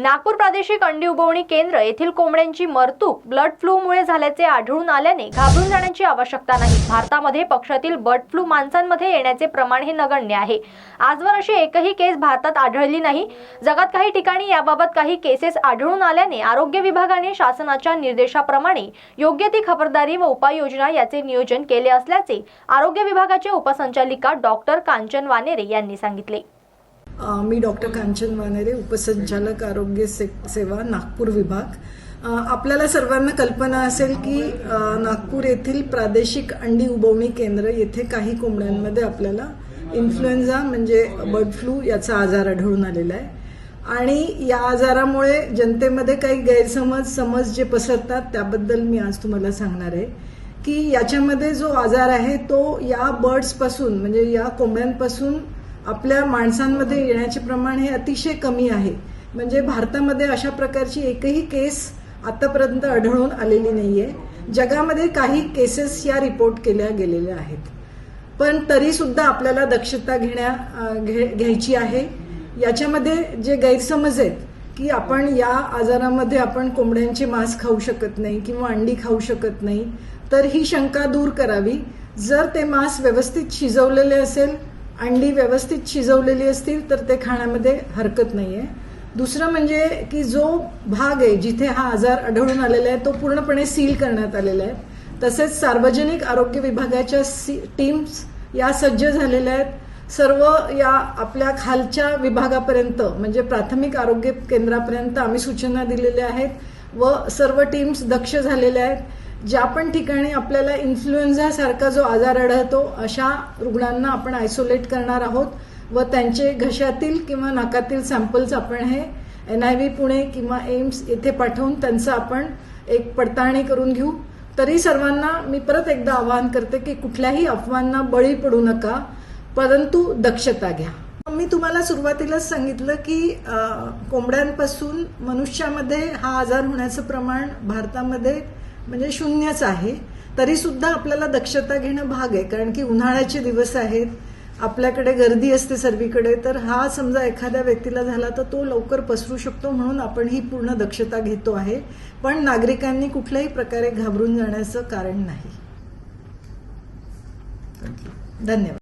नागपूर प्रादेशिक अंडी उबवणी केंद्र येथील कोंबड्यांची मरतूक ब्लड फ्लूमुळे झाल्याचे आढळून आल्याने घाबरून जाण्याची आवश्यकता नाही. भारतामध्ये पक्षातील बर्ड फ्लू माणसांमध्ये येण्याचे प्रमाण हे नगण्य आहे. आजवर अशी एकही केस भारतात आढळली नाही. जगात काही ठिकाणी याबाबत काही केसेस आढळून आल्याने आरोग्य विभागाने शासनाच्या निर्देशाप्रमाणे योग्य ती खबरदारी व उपाययोजना याचे नियोजन केले असल्याचे आरोग्य विभागाचे उपसंचालिका डॉक्टर कांचन वानेरे यांनी सांगितले. मी डॉक्टर कांचन वानेरे उपसंचालक आरोग्य से सेवा नागपूर विभाग. आपल्याला सर्वांना कल्पना असेल की नागपूर येथील प्रादेशिक अंडी उबवणी केंद्र येथे काही कोंबड्यांमध्ये आपल्याला इन्फ्लुएन्झा म्हणजे बर्ड फ्लू याचा आजार आढळून आलेला आहे. आणि या आजारामुळे जनतेमध्ये काही गैरसमज समज जे पसरतात त्याबद्दल मी आज तुम्हाला सांगणार आहे. की याच्यामध्ये जो आजार आहे तो या बर्ड्सपासून म्हणजे या कोंबड्यांपासून आपल्या माणसांमध्ये येण्याचे प्रमाण हे अतिशय कमी आहे. म्हणजे भारतामध्ये अशा प्रकारची एकही केस आतापर्यंत आढळून आलेली नाहीये. जगामध्ये काही केसेस या रिपोर्ट केल्या गेलेल्या आहेत. पण तरी सुद्धा आपल्याला दक्षता घेण्या घे घ्यायची आहे. याच्यामध्ये जे गैरसमज आहेत की आपण या आजारामध्ये आपण कोंबड्यांचे मांस खाऊ शकत नाही किंवा अंडी खाऊ शकत नाही तर ही शंका दूर करावी. जर ते मांस व्यवस्थित शिजवलेले असेल अंडी व्यवस्थित शिजवलेली असतील तर ते खाण्यामध्ये हरकत नाही आहे दुसरं म्हणजे की जो भाग आहे जिथे हा आजार आढळून आलेला आहे तो पूर्णपणे सील करण्यात आलेला आहे. तसेच सार्वजनिक आरोग्य विभागाच्या सी टीम्स या सज्ज झालेल्या आहेत. सर्व या आपल्या खालच्या विभागापर्यंत म्हणजे प्राथमिक आरोग्य केंद्रापर्यंत आम्ही सूचना दिलेल्या आहेत व सर्व टीम्स दक्ष झालेल्या आहेत. ज्या पण ठिकाणी आपल्याला इन्फ्लुएन्झा सारखा जो आजार आढळतो अशा रुग्णांना आपण आयसोलेट करणार आहोत व त्यांचे घशातील किंवा नाकातील सॅम्पल्स आपण हे एन आय व्ही पुणे किंवा एम्स येथे पाठवून त्यांचं आपण एक पडताळणी करून घेऊ. तरी सर्वांना मी परत एकदा आवाहन करते की कुठल्याही अफवांना बळी पडू नका परंतु दक्षता घ्या. मी तुम्हाला सुरुवातीलाच सांगितलं की कोंबड्यांपासून मनुष्यामध्ये हा आजार होण्याचं प्रमाण भारतामध्ये म्हणजे शून्यच आहे. तरी सुद्धा आपल्याला दक्षता घेणं भाग आहे. कारण की उन्हाळ्याचे दिवस आहेत. आपल्याकडे गर्दी असते सर्वीकडे. तर हा समजा एखाद्या व्यक्तीला झाला तर तो लवकर पसरू शकतो म्हणून आपण ही पूर्ण दक्षता घेतो आहे. पण नागरिकांनी कुठल्याही प्रकारे घाबरून जाण्याचं कारण नाही. धन्यवाद.